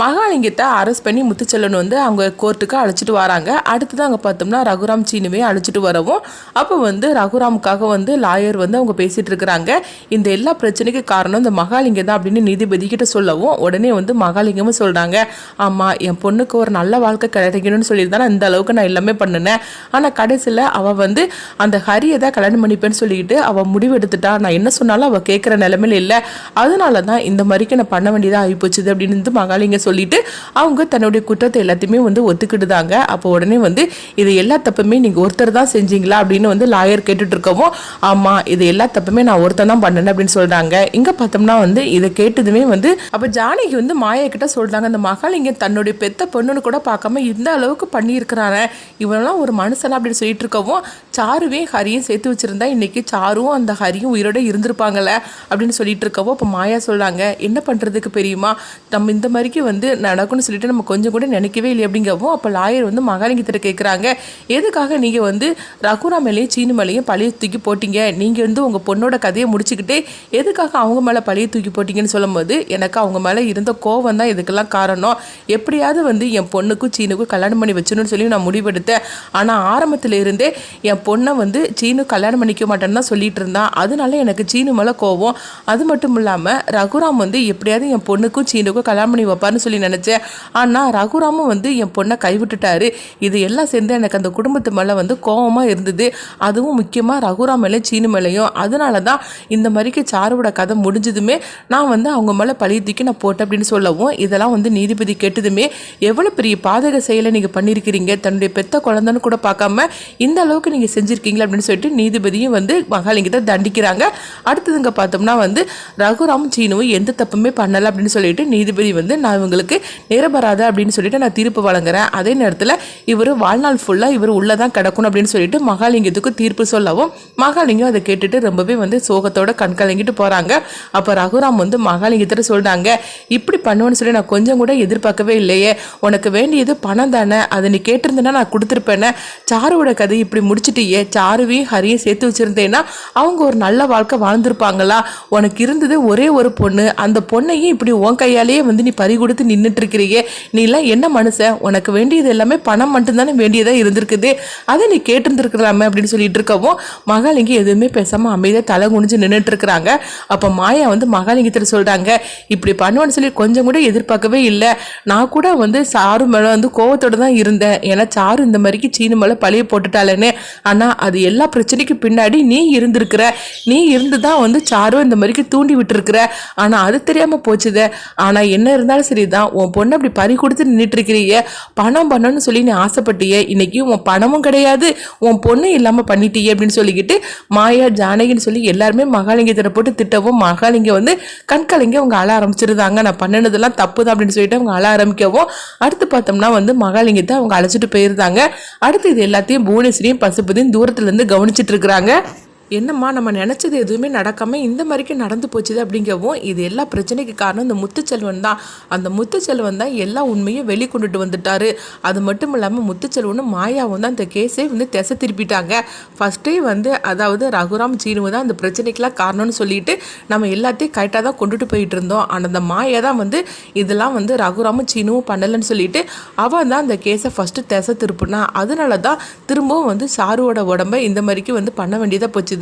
மகாலிங்கத்தை arrest பண்ணி முத்துச்செல்லன் வந்து அவங்க கோர்ட்டுக்கு அழைச்சிட்டு வராங்க. அடுத்தது அங்கே பார்த்தோம்னா ரகுராம் சீனுவே அழைச்சிட்டு வரவும். அப்போ வந்து ரகுராமுக்காக வந்து லாயர் வந்து அவங்க பேசிகிட்டு இருக்கிறாங்க. இந்த எல்லா பிரச்சனைக்கு காரணம் இந்த மகாலிங்கம் தான் அப்படின்னு நீதிபதி கிட்ட சொல்லவும் உடனே வந்து மகாலிங்கமும் சொல்கிறாங்க ஆமாம் என் பொண்ணுக்கு ஒரு நல்ல வாழ்க்கை கிடைக்கணும்னு சொல்லியிருந்தா இந்த அளவுக்கு நான் எல்லாமே பண்ணினேன். ஆனால் கடைசியில் அவள் வந்து அந்த ஹரியை தான் கல்யாணம் பண்ணிப்பேன்னு சொல்லிட்டு அவள் முடிவு எடுத்துட்டா நான் என்ன சொன்னாலும் அவள் கேட்குற நிலமையில இல்லை. அதனால தான் இந்த மாதிரிக்கு நான் பண்ண வேண்டியதாக ஆகிப்போச்சுது அப்படின்னு மகாலிங்க சொல்லிட்டு அவங்க தன்னுடைய குற்றத்தை எல்லாத்தையுமே வந்து ஒத்துக்கிட்டுதாங்க. அப்போ உடனே வந்து இது எல்லா தப்புமே நீங்கள் ஒருத்தர் தான் செஞ்சீங்களா அப்படின்னு வந்து லாயர் கேட்டுட்டு இருக்கவும் ஆமாம் இது எல்லா தப்புமே நான் ஒருத்தர் தான் பண்ணேன் அப்படின்னு சொல்கிறாங்க இங்கே பார்த்தோம்னா வந்து இதை கேட்டதுமே வந்து அப்போ ஜானகி வந்து மாயா கிட்ட சொல்கிறாங்க அந்த மகள் இங்கே தன்னுடைய பெத்த பொண்ணுன்னு கூட பார்க்காம இந்த அளவுக்கு பண்ணியிருக்கிறானே. இவனெல்லாம் ஒரு மனுஷனா அப்படின்னு சொல்லிட்டு இருக்கவும் சாருவே ஹரியும் சேர்த்து வச்சிருந்தா இன்னைக்கு சாரும் அந்த ஹரியும் உயிரோட இருந்திருப்பாங்கல்ல அப்படின்னு சொல்லிட்டு இருக்கவும் இப்போ மாயா சொல்றாங்க என்ன பண்ணுறதுக்கு பெரியுமா நம்ம இந்த மாதிரிக்கு வந்து நடக்கும்னு சொல்லிட்டு நம்ம கொஞ்சம் கூட நினைக்கவே இல்லை அப்படிங்கவும் அப்போ லாயர் வந்து மகாலிங்கத்திட்ட கேட்குறாங்க எதுக்காக நீங்கள் வந்து ரகுரா மேலேயும் சீனு மேலேயும் பழைய தூக்கி போட்டீங்க? நீங்கள் வந்து உங்கள் பொண்ணோட கதையை முடிச்சுக்கிட்டே எதுக்காக அவங்க மேலே பழைய தூக்கி போட்டிங்கன்னு சொல்லும்போது எனக்கு அவங்க மேலே இருந்த கோவம் தான் இதுக்கெல்லாம் காரணம். எப்படியாவது வந்து என் பொண்ணுக்கும் சீனுக்கும் கல்யாணம் பண்ணி வச்சணும்னு சொல்லி நான் முடிவெடுத்தேன். ஆனால் ஆரம்பத்தில் இருந்தே என் பொண்ணை வந்து சீனு கல்யாணம் பண்ணிக்க மாட்டேன்னு தான் சொல்லிட்டு இருந்தான். அதனால எனக்கு சீனு மேலே கோவம். அது மட்டும் இல்லாமல் ரகுராம் வந்து எப்படியாவது என் பொண்ணுக்கும் சீனுக்கும் கல்யாணம் பண்ணி வைப்பார்னு சொல்லி நினச்சேன். ஆனால் ரகுராமும் வந்து என் பொண்ணை கைவிட்டுட்டாரு. இது எல்லாம் சேர்ந்து எனக்கு அந்த குடும்பத்து மேலே வந்து கோவமாக இருந்தது. அதுவும் முக்கியமாக ரகுராம் மேலே சீனு மேலேயும். அதனால தான் இந்த மாதிரிக்கு சாருவோட கதை முடிஞ்சதுமே நான் வந்து அவங்க மேலே பழைய தூக்கி நான் போட்டேன் அப்படின்னு சொல்லவும் இதெல்லாம் வந்து நீதிபதி கேட்டதுமே எவ்வளோ பெரிய பாதக செயலை நீங்கள் பண்ணியிருக்கிறீங்க? தன்னுடைய பெத்த குழந்தைன்னு கூட பார்க்காம இந்த அளவுக்கு நீங்கள் செஞ்சுருக்கீங்களா அப்படின்னு சொல்லிட்டு நீதிபதியும் வந்து மகாலிங்கத்தை தண்டிக்கிறாங்க. அடுத்ததுங்க பார்த்தோம்னா வந்து ரகுராம் சீனுவும் எந்த தப்புமே பண்ணலை அப்படின்னு சொல்லிட்டு நீதிபதி வந்து நான் இவங்களுக்கு நிரபராத அப்படின்னு சொல்லிட்டு நான் தீர்ப்பு வழங்குறேன். அதே நேரத்தில் இவர் வாழ்நாள் ஃபுல்லாக இவர் உள்ளே தான் கிடக்கணும் அப்படின்னு சொல்லிட்டு மகாலிங்கத்துக்கு தீர்ப்பு சொல்லவும் மகாலிங்கம் அதை கேட்டுட்டு ரொம்பவே வந்து சோகத்தோட கண் கலங்கிட்டு போகிறாங்க அப்போ ரகுராம் வந்து மகாலிங்கத்திட்ட சொல்கிறாங்க இப்படி பண்ணுவேன்னு சொல்லி நான் கொஞ்சம் கூட எதிர்பார்க்கவே இல்லையே. உனக்கு வேண்டியது பணம் தானே. அதை நீ கேட்டிருந்தேன்னா நான் கொடுத்துருப்பேனே. சாருவோட கதை இப்படி முடிச்சிட்டியே. சாருவையும் ஹரியும் சேர்த்து வச்சுருந்தேன்னா அவங்க ஒரு நல்ல வாழ்க்கை வாழ்ந்திருப்பாங்களா? உனக்கு இருந்தது ஒரே ஒரு பொண்ணு. அந்த பொண்ணையும் இப்படி உன் கையாலேயே வந்து நீ பறி கொடுத்து நின்றுட்டு இருக்கிறியே நீ எல்லாம் என்ன மனுஷன்? உனக்கு வேண்டியது எல்லாமே பணம் மட்டும்தானே வேண்டியதாக இருந்திருக்குது. அதை நீ கேட்டிருந்துருக்கலாமே அப்படின்னு சொல்லிட்டு இருக்கவும் மகாலிங்கம் எதுவுமே பேசாமல் அமைதியாக தலை குனிஞ்சு நின்றுட்டு இருக்கிறாங்க அப்போ மாயா வந்து மகாலிங்கத்தில் சொல்கிறாங்க இப்படி பண்ணுவேன்னு சொல்லி கொஞ்சம் கூட எதிர்பார்க்கவே இல்லை. நான் கூட வந்து சாரு மேலே வந்து கோவத்தோட தான் இருந்தேன். ஏன்னா சாரு இந்த மாதிரிக்கு சீனு மேலே பழிய போட்டுட்டாலேன்னு ஆனால் அது எல்லா பிரச்சனைக்கும் பின்னாடி நீ இருந்திருக்கிற. நீ இருந்து தான் வந்து சாரு இந்த மாதிரிக்கு தூண்டி விட்டுருக்குற. ஆனால் அது தெரியாமல் போச்சுதே. ஆனால் என்ன இருந்தாலும் சரி தான் உன் பொண்ணை அப்படி பறி கொடுத்து நின்றுட்டு பணம் பண்ணணும்னு சொல்லி நீ ஆசைப்பட்டியே. இன்னைக்கு உன் பணமும் கிடையாது. உன் பொண்ணு இல்லாமல் பண்ணிட்டியே அப்படின்னு சொல்லிக்கிட்டு மாயா ஜானகின்னு சொல்லி எல்லாருமே மகாலிங்கத்தை போட்டு திட்டவும் மகாலிங்கம் வந்து கண்கலங்கி அவங்க அழ ஆரம்பிச்சிருந்தாங்க. நான் பண்ணினதெல்லாம் தப்பு தான் அப்படின்னு சொல்லிட்டு அவங்க அழ ஆரம்பிக்கவும் அடுத்து பார்த்தோம்னா வந்து மகாலிங்கத்தை அவங்க அழைச்சிட்டு போயிருந்தாங்க. அடுத்து இது எல்லாத்தையும் புவனேஸ்வரியும் பசுபதியும் தூரத்துலேருந்து கவனிச்சிட்டு இருக்கிறாங்க. என்னம்மா நம்ம நினச்சது எதுவுமே நடக்காமல் இந்த மாதிரிக்கு நடந்து போச்சுது அப்படிங்கவும் இது எல்லா பிரச்சனைக்கு காரணம் இந்த முத்துச்செல்வன் தான். அந்த முத்துச்செல்வன் தான் எல்லா உண்மையும் வெளி கொண்டுட்டு வந்துட்டாரு. அது மட்டும் இல்லாமல் முத்துச்செல்வனும் மாயாவும் தான் இந்த கேஸே வந்து திசை திருப்பிட்டாங்க. ஃபஸ்ட்டே வந்து அதாவது ரகுராம் சீனுவு தான் அந்த பிரச்சனைக்கெல்லாம் காரணம்னு சொல்லிட்டு நம்ம எல்லாத்தையும் கரெக்டாக தான் கொண்டுட்டு போயிட்டு இருந்தோம். ஆனால் அந்த மாயா தான் வந்து இதெல்லாம் வந்து ரகுராமும் சீனுவும் பண்ணலைன்னு சொல்லிட்டு அவன் தான் அந்த கேஸை ஃபஸ்ட்டு திசை திருப்பினா அதனால தான் திரும்பவும் வந்து சாருவோட உடம்ப இந்த மாதிரிக்கு வந்து பண்ண வேண்டியதாக போச்சுது.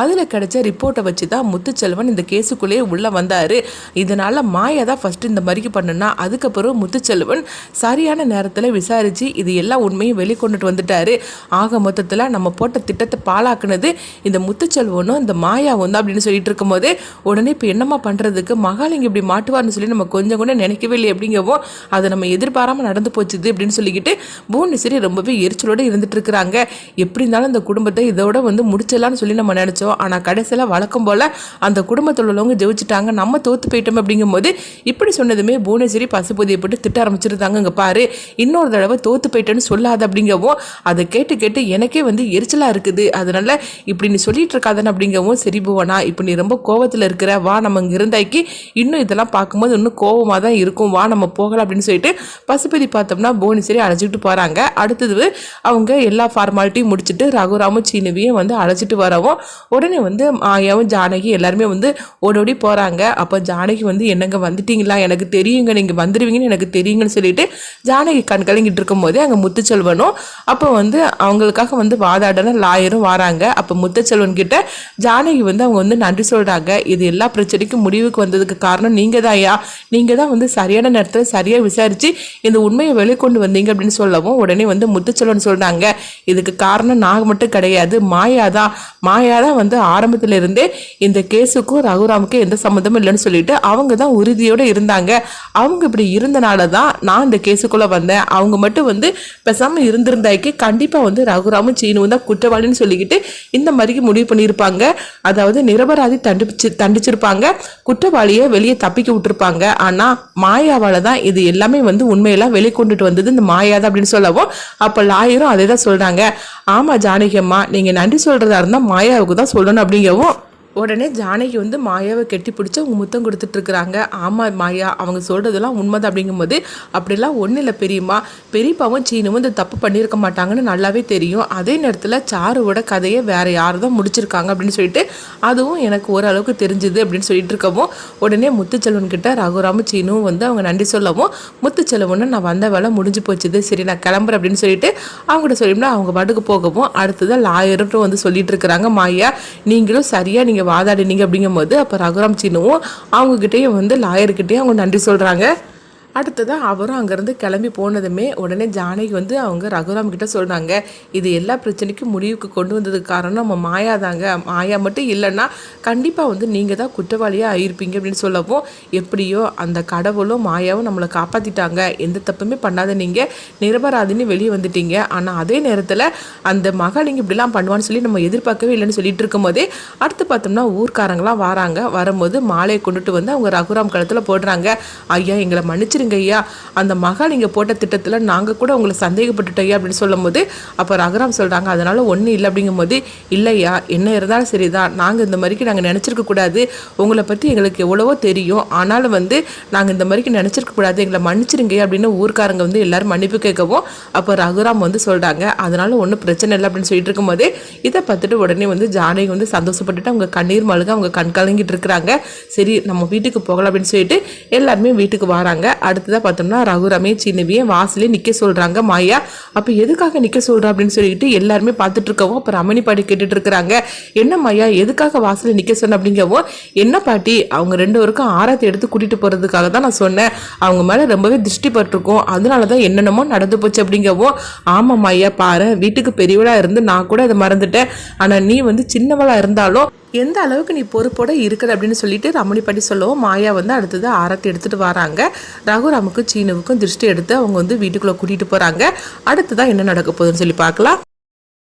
அதில் கிடைச்ச ரிப்போர்ட்டை வச்சு தான் முத்துச்செல்வன் இந்த கேஸுக்குள்ளேயே உள்ளே வந்தார். இதனால் மாயா தான் ஃபஸ்ட்டு இந்த மாதிரிக்கு பண்ணுனா அதுக்கப்புறம் முத்துச்செல்வன் சரியான நேரத்தில் விசாரித்து இது எல்லா உண்மையும் வெளிக்கொண்டுட்டு வந்துட்டார். ஆக மொத்தத்தில் நம்ம போட்ட திட்டத்தை பாழாக்குனது இந்த முத்துச்செல்வனும் இந்த மாயாவும் தான் அப்படின்னு சொல்லிட்டு இருக்கும்போது உடனே இப்போ என்னம்மா பண்ணுறதுக்கு மகாலிங்க இப்படி மாட்டுவார்னு சொல்லி நம்ம கொஞ்சம் கூட நினைக்கவே இல்லை அப்படிங்கவும் அதை நம்ம எதிர்பாராமல் நடந்து போச்சுது அப்படின்னு சொல்லிக்கிட்டு புவனேஸ்வரி ரொம்பவே எரிச்சலோடு இருந்துட்டு இருக்கிறாங்க. எப்படி இருந்தாலும் இந்த குடும்பத்தை இதோட வந்து முடிச்சிடலாம்னு சொல்லி நம்ம நினச்சோம் ஆனால் கடைசியில் வழக்கம் போல் அந்த குடும்பத்தில் உள்ளவங்க ஜெயிச்சிட்டாங்க நம்ம தோற்று போயிட்டோம் அப்படிங்கும்போது இப்படி சொன்னதுமே புவனேஸ்வரி பசுபதியை போட்டு திட்ட ஆரம்பிச்சிருந்தாங்க இங்கே பாரு. இன்னொரு தடவை தோற்று போயிட்டேன்னு சொல்லாத அப்படிங்கவும் அதை கேட்டு கேட்டு எனக்கே வந்து எரிச்சலாக இருக்குது. அதனால இப்படி நீ சொல்லிட்டு இருக்காதன்னு அப்படிங்கவும் சரி புவனா இப்போ நீ ரொம்ப கோவத்தில் இருக்கிற வா நம்ம இங்கே இருந்தாக்கி இன்னும் இதெல்லாம் பார்க்கும்போது இன்னும் கோவமாக தான் இருக்கும். வா நம்ம போகலாம் அப்படின்னு சொல்லிட்டு பசுபதி பார்த்தோம்னா புவனேஸ்வரி அழைச்சிட்டு போகிறாங்க அடுத்தது அவங்க எல்லா ஃபார்மாலிட்டியும் முடிச்சுட்டு ரகுராமும் சீனுவையும் வந்து அழைச்சிட்டு வர சொல்லவும் உடனே வந்து மாயாவும் ஜானகி எல்லாருமே வந்து ஓடோடி போகிறாங்க அப்போ ஜானகி வந்து என்னங்க வந்துட்டீங்களா? எனக்கு தெரியுங்க. நீங்கள் வந்துடுவீங்கன்னு எனக்கு தெரியுங்கன்னு சொல்லிட்டு ஜானகி கண் கலங்கிட்டு இருக்கும்போதே அங்கே முத்துச்செல்வனும் அப்போ வந்து அவங்களுக்காக வந்து வாதாடன லாயரும் வராங்க. அப்போ முத்துச்செல்வன் கிட்ட ஜானகி வந்து அவங்க வந்து நன்றி சொல்கிறாங்க இது எல்லா பிரச்சனைக்கும் முடிவுக்கு வந்ததுக்கு காரணம் நீங்கள் தான் ஐயா. நீங்கள் தான் வந்து சரியான நேரத்தில் சரியாக விசாரித்து இந்த உண்மையை வெளிக்கொண்டு வந்தீங்க அப்படின்னு சொல்லவும் உடனே வந்து முத்துச்செல்வன் சொல்கிறாங்க இதுக்கு காரணம் நான் மட்டும் கிடையாது. மாயா தான். மாயா தான் வந்து ஆரம்பத்திலிருந்தே இந்த கேஸுக்கும் ரகுராமுக்கும் எந்த சம்மந்தமும் இல்லைன்னு சொல்லிட்டு அவங்க தான் உறுதியோடு இருந்தாங்க. அவங்க இப்படி இருந்தனால தான் நான் இந்த கேஸுக்குள்ளே வந்தேன். அவங்க மட்டும் வந்து பேசாமல் இருந்திருந்தாக்கி கண்டிப்பாக வந்து ரகுராமும் சீனுவும் தான் குற்றவாளின்னு சொல்லிக்கிட்டு இந்த மாதிரிக்கு முடிவு பண்ணியிருப்பாங்க. அதாவது நிரபராதி தண்டிச்சு தண்டிச்சிருப்பாங்க. குற்றவாளியை வெளியே தப்பிக்க விட்டுருப்பாங்க. ஆனால் மாயாவால் தான் இது எல்லாமே வந்து உண்மையெல்லாம் வெளிக்கொண்டுட்டு வந்தது. இந்த மாயா தான் அப்படின்னு சொல்லவும் அப்போ லாயரும் அதே தான் சொல்கிறாங்க ஆமாம் ஜானகி அம்மா நீங்கள் நன்றி சொல்கிறதா இருந்தால் மாயாவுக்கு தான் சொல்லணும் அப்படிங்கவும் உடனே ஜானகி வந்து மாயாவை கெட்டி பிடிச்சி அவங்க முத்தம் கொடுத்துட்ருக்குறாங்க. ஆமாம் மாயா அவங்க சொல்கிறதெல்லாம் உண்மைதான் அப்படிங்கும்போது அப்படிலாம் ஒன்றும் இல்லை பெரியம்மா. பெரியப்பாவும் சீனும் இந்த தப்பு பண்ணியிருக்க மாட்டாங்கன்னு நல்லாவே தெரியும். அதே நேரத்தில் சாருவோட கதையை வேறு யார் தான் முடிச்சிருக்காங்க அப்படின்னு சொல்லிட்டு அதுவும் எனக்கு ஓரளவுக்கு தெரிஞ்சுது அப்படின்னு சொல்லிட்டு இருக்கவும் உடனே முத்துச்செல்வன் கிட்ட ரகுராம சீனும் வந்து அவங்க நன்றி சொல்லவும் முத்துச்செல்வன் நான் வந்த வேலை முடிஞ்சு போச்சுது. சரி நான் கிளம்புறேன் அப்படின்னு சொல்லிட்டு அவங்ககிட்ட சொல்லிட்டு அவங்க பாட்டுக்கு போகவும் அடுத்ததான் லாயர்ட்டும் வந்து சொல்லிட்டு இருக்கிறாங்க மாயா. நீங்களும் சரியாக நீங்கள் வாதாடினீங்க அப்படிங்கும்போது அப்போ ரகுராம் சீனுவும் அவங்கக்கிட்டேயும் வந்து லாயர்கிட்டையும் அவங்க நன்றி சொல்கிறாங்க அடுத்ததாக அவரும் அங்கேருந்து கிளம்பி போனதுமே உடனே ஜானகி வந்து அவங்க ரகுராம் கிட்ட சொல்கிறாங்க இது எல்லா பிரச்சனைக்கும் முடிவுக்கு கொண்டு வந்ததுக்கு காரணம் நம்ம மாயா தாங்க. மாயா மட்டும் இல்லைன்னா கண்டிப்பாக வந்து நீங்கள் தான் குற்றவாளியாக ஆயிருப்பீங்க அப்படின்னு சொல்லவும் எப்படியோ அந்த கடவுளும் மாயாவும் நம்மளை காப்பாற்றிட்டாங்க எந்த தப்புமே பண்ணாத நீங்கள் நிரபராதின்னு வெளியே வந்துட்டீங்க. ஆனால் அதே நேரத்தில் அந்த மகள் இங்கே இப்படிலாம் பண்ணுவான்னு சொல்லி நம்ம எதிர்பார்க்கவே இல்லைன்னு சொல்லிட்டு இருக்கும்போதே அடுத்து பார்த்தோம்னா ஊர்க்காரங்களாம் வராங்க. வரும்போது மாலையை கொண்டுட்டு வந்து அவங்க ரகுராம் கழுத்தில் போடுறாங்க. ஐயா எங்களை மன்னிச்சிருங்க. ஐயா. அந்த மகள் நீங்கள் போட்ட திட்டத்தில் நாங்கள் கூட உங்களை சந்தேகப்பட்டுட்டோம் ஐயா அப்படின்னு சொல்லும்போது அப்போ ரகுராம் சொல்கிறாங்க அதனால் ஒன்றும் இல்லை. அப்படிங்கும்போது இல்லையா என்ன இருந்தாலும் சரி தான் நாங்கள் இந்த மாதிரிக்கு நாங்கள் நினச்சிருக்க கூடாது. உங்களை பற்றி எங்களுக்கு எவ்வளவோ தெரியும். ஆனாலும் வந்து நாங்கள் இந்த மாதிரிக்கு நினச்சிருக்க கூடாது. எங்களை மன்னிச்சிருங்க அப்படின்னு ஊர்க்காரங்க வந்து எல்லாரும் மன்னிப்பு கேட்கவும் அப்போ ரகுராம் வந்து சொல்கிறாங்க அதனால ஒன்றும் பிரச்சனை இல்லை. அப்படின்னு சொல்லிட்டு இருக்கும்போது இதை பார்த்துட்டு உடனே வந்து ஜானகி வந்து சந்தோஷப்பட்டுட்டு அவங்க கண்ணீர் மழுக அவங்க கண் கலங்கிட்டு இருக்கிறாங்க. சரி நம்ம வீட்டுக்கு போகலாம். அப்படின்னு சொல்லிட்டு எல்லாருமே வீட்டுக்கு வராங்க. அடுத்ததாக பார்த்தோம்னா ரகுராமே சின்னவியும் வாசலே நிற்க சொல்கிறாங்க மாயா அப்போ எதுக்காக நிற்க சொல்கிறா அப்படின்னு சொல்லிட்டு எல்லாருமே பார்த்துட்டு இருக்கவும் அப்போ ரமணி பாட்டி கேட்டுட்டு இருக்கிறாங்க. என்ன மாயா எதுக்காக வாசலில் நிற்க சொன்ன? அப்படிங்கவும் என்ன பாட்டி அவங்க ரெண்டு பேருக்கும் ஆராத்தி எடுத்து கூட்டிகிட்டு போகிறதுக்காக தான் நான் சொன்னேன். அவங்க மேலே ரொம்பவே திருஷ்டி பட்டிருக்கோம். அதனால தான் என்னென்னமோ நடந்து போச்சு. அப்படிங்கவும் ஆமாம் ஐயா பாரு வீட்டுக்கு பெரியவளாக இருந்து நான் கூட அதை மறந்துட்டேன். ஆனால் நீ வந்து சின்னவளாக இருந்தாலும் எந்த அளவுக்கு நீ பொறுப்போட இருக்கிற அப்படின்னு சொல்லிட்டு ரமணி பாட்டி சொல்லவும் மாயா வந்து அடுத்தது ஆரத்தி எடுத்துகிட்டு வராங்க. ரகுராமுக்கும் சீனுவுக்கும் திருஷ்டி எடுத்து அவங்க வந்து வீட்டுக்குள்ளே கூட்டிகிட்டு போகிறாங்க அடுத்ததான் என்ன நடக்க போகுதுன்னு சொல்லி பார்க்கலாம்.